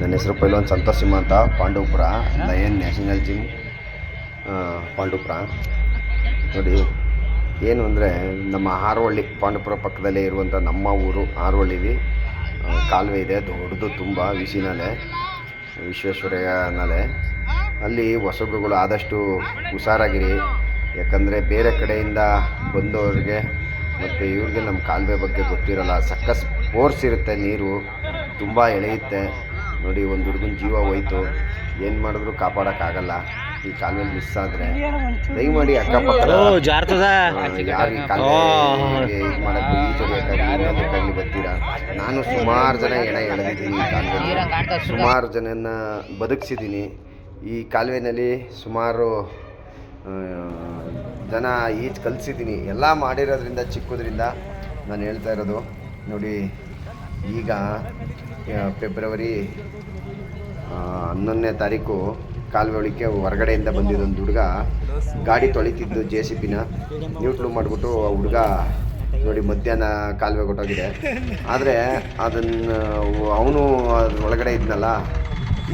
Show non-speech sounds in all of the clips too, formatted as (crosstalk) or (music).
ನನ್ನ ಹೆಸರು ಪೈಲ್ವಾನ್ ಸಂತೋಷ್ ಸಿಂಹ ಅಂತ Pandavapura lion national gym? Pandavapura. ನೋಡಿ ಏನು ಅಂದರೆ ನಮ್ಮ ಹಾರೋಹಳ್ಳಿ ಪಾಂಡವಪುರ ಪಕ್ಕದಲ್ಲೇ ಇರುವಂಥ ನಮ್ಮ ಊರು ಹಾರೋಹಳ್ಳಿಲಿ ಆ, ಕಾಲುವೆ ಇದೆ ದೊಡ್ಡದು ತುಂಬ ವಿಸಿನಲೆ ವಿಶ್ವೇಶ್ವರಯ್ಯ ನಾಲೆ. ಅಲ್ಲಿ ಹೊಸಬ್ರುಗಳು ಆದಷ್ಟು ಹುಷಾರಾಗಿರಿ. ಯಾಕಂದರೆ ಬೇರೆ ಕಡೆಯಿಂದ ಬಂದವ್ರಿಗೆ ಮತ್ತು ಇವ್ರಿಗೆ ನಮ್ಮ ಕಾಲುವೆ ಬಗ್ಗೆ ಗೊತ್ತಿರಲ್ಲ. ಸಕ್ಕಸ್ ಫೋರ್ಸ್ ಇರುತ್ತೆ ನೀರು ತುಂಬ ಎಳೆಯುತ್ತೆ. ನೋಡಿ ಒಂದು ಹುಡುಗನ ಜೀವ ಹೋಯ್ತು. ಏನು ಮಾಡಿದ್ರು ಕಾಪಾಡೋಕ್ಕಾಗಲ್ಲ ಈ ಕಾಲುವೆ ಮಿಸ್ ಆದ್ರೆ ದಯಮಾಡಿ ಅಕ್ಕಪಕ್ಕ ಯಾರು ಈ ಇದು ಈ ಇನ್ನೊಂದಕ್ಕಾಗಲಿ ಬರ್ತೀರಾ ನಾನು ಸುಮಾರು ಜನ ಎಣ ಎಳೆದಿದ್ದೀನಿ ಈ ಸುಮಾರು ಜನನ ಬದುಕಿಸಿದ್ದೀನಿ. ಈ ಕಾಲುವೆನಲ್ಲಿ ಸುಮಾರು ಜನ ಈಜು ಕಲಿಸಿದ್ದೀನಿ. ಎಲ್ಲ ಮಾಡಿರೋದ್ರಿಂದ ಚಿಕ್ಕದ್ರಿಂದ ನಾನು ಹೇಳ್ತಾ ಇರೋದು. ನೋಡಿ ಈಗ ಫೆಬ್ರವರಿ ಹನ್ನೊಂದನೇ ತಾರೀಕು ಕಾಲುವೆ ಒಳಿಕೆ ಹೊರಗಡೆಯಿಂದ ಬಂದಿದ್ದೊಂದು ಹುಡುಗ ಗಾಡಿ ತೊಳಿತಿದ್ದು ಜೆ ಸಿ ಪಿನ ನ್ಯೂಟ್ಲು ಮಾಡಿಬಿಟ್ಟು ಆ ಹುಡುಗ ನೋಡಿ ಮಧ್ಯಾಹ್ನ ಕಾಲುವೆ ಕೊಟ್ಟೋಗಿದೆ. ಆದರೆ ಅದನ್ನು ಅವನು ಅದ್ರ ಒಳಗಡೆ ಇದ್ನಲ್ಲ,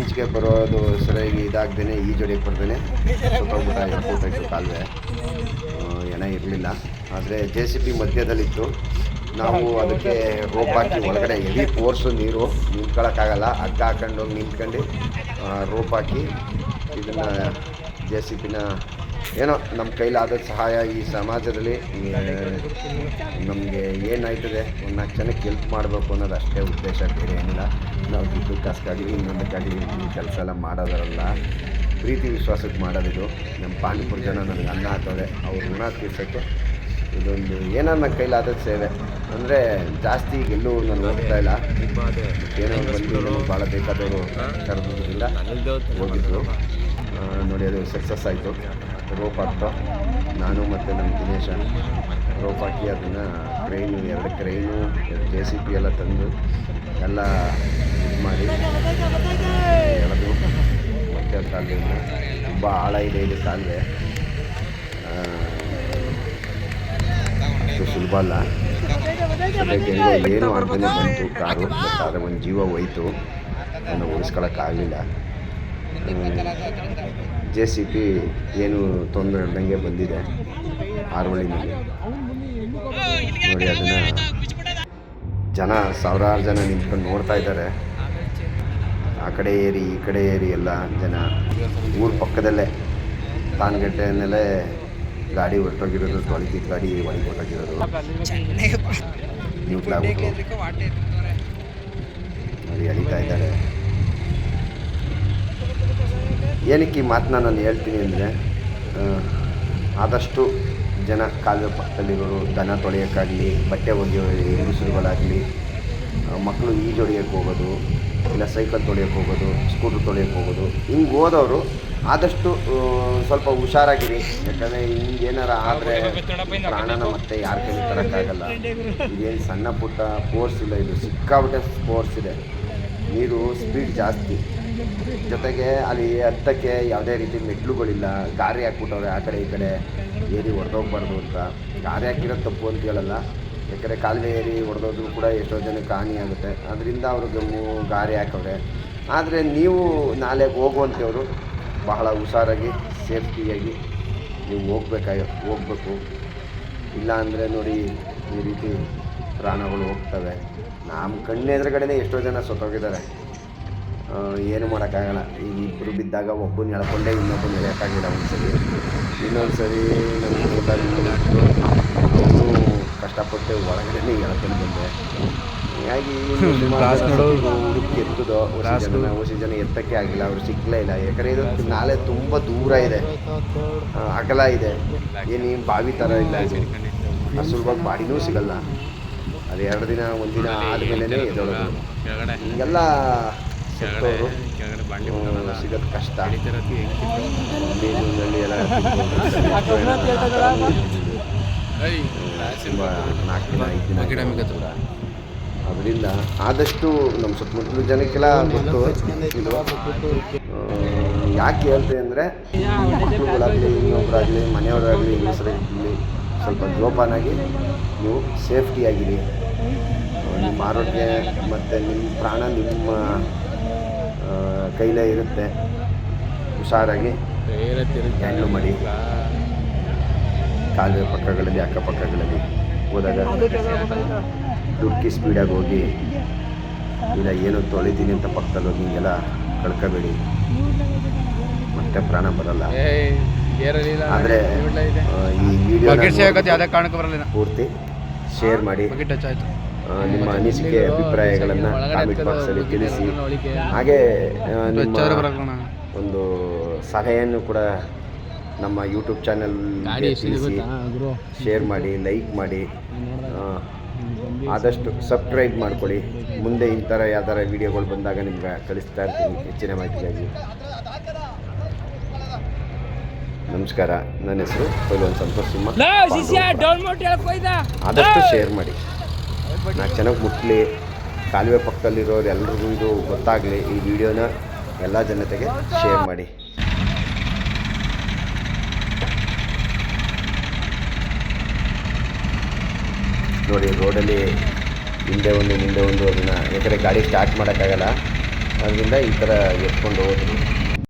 ಈಚೆಗೆ ಬರೋದು ಸರಿಯಾಗಿ ಇದಾಗ್ದೇ ಈಜೊಡೆಯಕ್ಕೆ ಬರ್ದೇ ಸುತ್ತೋಗ್ಬಿಟ್ಟ ಎತ್ಕೊಟ್ಟಾಯ್ತು ಕಾಲುವೆ. ಏನೇ ಇರಲಿಲ್ಲ. ಆದರೆ ಜೆ ಸಿ ಪಿ ಮಧ್ಯದಲ್ಲಿತ್ತು. ನಾವು ಅದಕ್ಕೆ ರೋಪ್ ಹಾಕಿ ಒಳಗಡೆ ಹೆವಿ ಫೋರ್ಸು ನೀರು ನಿಂತ್ಕೊಳ್ಳೋಕ್ಕಾಗಲ್ಲ ಹಗ್ಗ ಹಾಕೊಂಡು ನಿಂತ್ಕೊಂಡು ರೋಪ್ ಹಾಕಿ ಇದನ್ನು ಜೆ ಸಿ ಪಿನ ಏನೋ ನಮ್ಮ ಕೈಲಾದ ಸಹಾಯ ಈ ಸಮಾಜದಲ್ಲಿ ನಮಗೆ ಏನಾಯ್ತದೆ, ಒಂದು ನಾಲ್ಕು ಜನಕ್ಕೆ ಹೆಲ್ಪ್ ಮಾಡಬೇಕು ಅನ್ನೋದು ಅಷ್ಟೇ ಉದ್ದೇಶ, ಬೇರೆ ಏನಿಲ್ಲ. ನಾವು ದುಡ್ಡು ಕಾಸ್ಗಾಗಲಿ ಇನ್ನೊಂದಕ್ಕಾಗಿ ಈ ಕೆಲಸ ಎಲ್ಲ ಮಾಡೋದರಲ್ಲ. ಪ್ರೀತಿ ವಿಶ್ವಾಸಕ್ಕೆ ಮಾಡೋದಿದು. ನಮ್ಮ ಪಾಂಡಿಪುರ ಜನ ನನಗೆ ಅನ್ನ ಹಾಕೋದೆ, ಅವ್ರ ಋಣ ತೀರ್ಸೋಕ್ಕೆ ಇದೊಂದು ಏನೋ ನನ್ನ ಕೈಲಾದ ಸೇವೆ. ಅಂದರೆ ಜಾಸ್ತಿ ಎಲ್ಲೂ ನಾನು ಹೋಗ್ತಾ ಇಲ್ಲ. ಏನೋ ಬಂದು ಭಾಳ ಬೇಕಾದವರು ಕರೆದ್ರಿಂದ ಹೋಗಿದ್ರು. ನೋಡಿ, ಅದು ಸಕ್ಸಸ್ ಆಯಿತು. ರೋಪ್ ಹಾಕ್ತು. ನಾನು ಮತ್ತು ನಮ್ಮ ದಿನೇಶ ರೋಪ್ ಹಾಕಿ ಅದನ್ನು ಕ್ರೈನು ಎರಡು ಕ್ರೈನು ಜೆ ಸಿ ಪಿ ಎಲ್ಲ ತಂದು ಎಲ್ಲ ಇದು ಮಾಡಿ. ಎಳೆದು ಮತ್ತೆ ಕಾಲುವೆ ತುಂಬ ಆಳ ಇದೆ ಇದು ಕಾಲುವೆ ಆ, ಅಲ್ಲ ಸದ್ಯಕ್ಕೆ ಏನು ಆಗ್ದೇ ಬಂತು. ಕಾರು ಆದರೆ ಒಂದು ಜೀವ ಹೋಯ್ತು. ಅದನ್ನು ಉಳಿಸ್ಕೊಳಕ್ಕಾಗಲಿಲ್ಲ. ಜೆ ಸಿ ಪಿ ಏನು ತೊಂದರೆ ಇಲ್ದಂಗೆ ಬಂದಿದೆ. ಆರೋಳಿನಲ್ಲಿ ನೋಡಿ ಅದನ್ನು ಜನ, ಸಾವಿರಾರು ಜನ ನಿಂತ್ಕೊಂಡು ನೋಡ್ತಾ ಇದ್ದಾರೆ. ಆ ಕಡೆ ಏರಿ, ಈ ಕಡೆ ಏರಿ ಎಲ್ಲ ಜನ ಊರ ಪಕ್ಕದಲ್ಲೇ. ತಾನಗಟ್ಟೆಯಲ್ಲೇ ಗಾಡಿ ಹೊರಟೋಗಿರೋದು ತೊಳಿತಿದ್ದ ಗಾಡಿ ಒಳಗೆ ಹೊರಟೋಗಿರೋದು. ಅದು ಎಳಿತಾ ಇದ್ದಾರೆ. ಏನಕ್ಕೆ ಈ ಮಾತನ್ನ ನಾನು ಹೇಳ್ತೀನಿ ಅಂದರೆ ಆದಷ್ಟು ಜನ ಕಾಲುವೆ ಪಕ್ಕದಲ್ಲಿರೋರು ದನ ತೊಳೆಯೋಕ್ಕಾಗಲಿ ಬಟ್ಟೆ ಒಗೆಯೋ ಹೆಂಗಸರುಗಳಾಗಲಿ ಮಕ್ಕಳು ಈಜೊಡೆಯೋಕ್ಕೆ ಹೋಗೋದು ಇಲ್ಲ ಸೈಕಲ್ ತೊಳೆಯೋಕ್ಕೆ ಹೋಗೋದು ಸ್ಕೂಟ್ರ್ ತೊಳೆಯೋಕ್ಕೆ ಹೋಗೋದು ಹಿಂಗೆ ಹೋದವರು ಆದಷ್ಟು ಸ್ವಲ್ಪ ಹುಷಾರಾಗಿರಿ. ಯಾಕಂದರೆ ಹಿಂಗೇನಾರ ಆದರೆ ಪ್ರಾಣನ ಮತ್ತೆ ಯಾರ ಕೈಲಿ ತರೋಕ್ಕಾಗಲ್ಲ. ಇದೇನು ಸಣ್ಣ ಪುಟ್ಟ ಫೋರ್ಸ್ ಇಲ್ಲ, ಇದು ಸಿಕ್ಕಾಬಿಟ್ಟೆ ಸ್ಪೋರ್ಟ್ಸ್ ಇದೆ. ನೀರು ಸ್ಪೀಡ್ ಜಾಸ್ತಿ. ಜೊತೆಗೆ ಅಲ್ಲಿ ಹತ್ತಕ್ಕೆ ಯಾವುದೇ ರೀತಿ ಮೆಟ್ಲುಗಳಿಲ್ಲ ಗಾರಿ ಹಾಕ್ಬಿಟ್ಟವ್ರೆ ಆ ಕಡೆ ಈ ಕಡೆ ಏರಿ ಹೊಡೆದೋಗ್ಬಾರ್ದು ಅಂತ. ಗಾರಿ ಹಾಕಿರೋದು ತಪ್ಪು ಅಂತ ಹೇಳಲ್ಲ. ಯಾಕಂದರೆ ಕಾಲುವೆ ಏರಿ ಹೊಡೆದೋದ್ರು ಕೂಡ ಎಷ್ಟೋ ಜನಕ್ಕೆ ಹಾನಿಯಾಗುತ್ತೆ ಅದರಿಂದ ಅವ್ರಿಗೆ ಗಾರಿ ಹಾಕವ್ರೆ. ಆದರೆ ನೀವು ನಾಳೆಗೆ ಹೋಗುವಂಥವ್ರು ಬಹಳ ಹುಷಾರಾಗಿ, ಸೇಫ್ಟಿಯಾಗಿ ನೀವು ಹೋಗ್ಬೇಕಾಗಿ ಹೋಗಬೇಕು. ಇಲ್ಲ ಅಂದರೆ ನೋಡಿ, ಈ ರೀತಿ ಪ್ರಾಣಗಳು ಹೋಗ್ತವೆ. ನಮ್ಮ ಕಣ್ಣೆದುರುಗಡೆನೇ ಎಷ್ಟೋ ಜನ ಸತ್ತೋಗಿದ್ದಾರೆ. ಏನು ಮಾಡೋಕ್ಕಾಗಲ್ಲ. ಈಗ ಇಬ್ಬರು ಬಿದ್ದಾಗ ಒಬ್ಬನ ಎಳ್ಕೊಂಡೆ, ಇನ್ನೊಬ್ಬನ ಒಂದು ಸರಿ ಇನ್ನೊಂದು ಸರಿ ಅವನು ಕಷ್ಟಪಟ್ಟು ಒಳಗಡೆ ಎಳ್ಕೊಂಡು ಬಂದೆ. ಹೀಗಾಗಿ ಹುಡುಕಿ ಎತ್ತದೋ ಹೊಸ ಜನ ಜನ ಎತ್ತಕ್ಕೆ ಆಗಿಲ್ಲ ಅವರು ಸಿಕ್ಕಲೇ ಇಲ್ಲ. ಯಾಕಂದರೆ ಇದು ನಾಳೆ ತುಂಬ ದೂರ ಇದೆ. ಅಗಲ ಇದೆ. ಏನು ಬಾವಿ ಥರ ಇಲ್ಲ ಇದು. ಸುಲಭವಾಗಿ ಬಾಡಿನೂ ಸಿಗಲ್ಲ. ಅದು ಎರಡು ದಿನ ಒಂದಿನ ಆದಮೇಲೆ ಎದ್ದೋಳೋದು. ಹಿಂಗೆಲ್ಲ ಸಿಗೋದು ಕಷ್ಟ. ಎಲ್ಲ ತುಂಬ (laughs) ನಾಲ್ಕು ದಿನ ಐದು ದಿನ ಕೂಡ ಅದರಿಂದ ಆದಷ್ಟು ನಮ್ಮ ಸುತ್ತಮುತ್ತಲು ಜನಕ್ಕೆಲ್ಲ ಗೊತ್ತು. ಯಾಕೆ ಹೇಳ್ತೀವಿ ಅಂದರೆ ಮಕ್ಕಳುಗಳಾಗಲಿ ಇನ್ನೊಬ್ಬರಾಗಲಿ ಮನೆಯವರಾಗಲಿ ಹೆಂಗಸರಾಗಲಿ ಸ್ವಲ್ಪ ಜೋಪಾನಾಗಿ ನೀವು ಸೇಫ್ಟಿಯಾಗಿರಿ ನಿಮ್ಮ ಆರೋಗ್ಯ ಮತ್ತು ನಿಮ್ಮ ಪ್ರಾಣ ನಿಮ್ಮ ಕೈಲೇ ಇರುತ್ತೆ. ಹುಷಾರಾಗಿ ಹ್ಯಾಂಡ್ಲು ಮಾಡಿ. ಕಾಲುವೆ ಪಕ್ಕಗಳಲ್ಲಿ, ಅಕ್ಕಪಕ್ಕಗಳಲ್ಲಿ ಹೋದಾಗ ದುಡ್ಕಿ ಸ್ಪೀಡಾಗಿ ಹೋಗಿ ಇಲ್ಲ ಏನೋ ತೊಳಿತೀನಿ ಅಂತ ಪಕ್ಕದಲ್ಲಿ ಹೋಗಿ ಹಿಂಗೆಲ್ಲ ಕಳ್ಕೊಬೇಡಿ. ಮತ್ತೆ ಪ್ರಾಣ ಬರಲ್ಲ. ಆದರೆ ಈ ವಿಡಿಯೋ ಪೂರ್ತಿ ಶೇರ್ ಮಾಡಿ ನಿಮ್ಮ ಅನಿಸಿಕೆ ಅಭಿಪ್ರಾಯಗಳನ್ನು ಕಾಮೆಂಟ್ ಬಾಕ್ಸಲ್ಲಿ ತಿಳಿಸಿ. ಹಾಗೆ ನಿಮ್ಮ ಒಂದು ಸಲಹೆಯನ್ನು ಕೂಡ ನಮ್ಮ ಯೂಟ್ಯೂಬ್ ಚಾನಲ್ ತಿಳಿಸಿ ಶೇರ್ ಮಾಡಿ ಲೈಕ್ ಮಾಡಿ ಆದಷ್ಟು ಸಬ್ಸ್ಕ್ರೈಬ್ ಮಾಡ್ಕೊಳ್ಳಿ. ಮುಂದೆ ಈ ಥರ ಯಾವ್ದಾರ ವಿಡಿಯೋಗಳು ಬಂದಾಗ ನಿಮ್ಗೆ ಕಳಿಸ್ತಾ ಇರ್ತೀನಿ ಹೆಚ್ಚಿನ ಮಾಹಿತಿಗಾಗಿ. ನಮಸ್ಕಾರ. ನನ್ನ ಹೆಸರು ಒಂದು ಸಂತೋಷ್ ಸಿಂಹ. ಆದಷ್ಟು ಶೇರ್ ಮಾಡಿ. ನಾ ಚೆನ್ನಾಗಿ ಮುಟ್ಲಿ. ಕಾಲುವೆ ಪಕ್ಕದಲ್ಲಿರೋರು ಎಲ್ರಿಗೂ ಇದು ಗೊತ್ತಾಗಲಿ ಈ ವಿಡಿಯೋನ ಎಲ್ಲ ಜನತೆಗೆ ಶೇರ್ ಮಾಡಿ. ನೋಡಿ, ರೋಡಲ್ಲಿ ಹಿಂದೆ ಒಂದು ಮುಂದೆ ಒಂದು, ಅದನ್ನು ಯಾಕಂದರೆ ಗಾಡಿ ಸ್ಟಾರ್ಟ್ ಮಾಡೋಕ್ಕಾಗಲ್ಲ. ಅದರಿಂದ ಈ ಥರ ಎತ್ಕೊಂಡು ಹೋದ್ರು.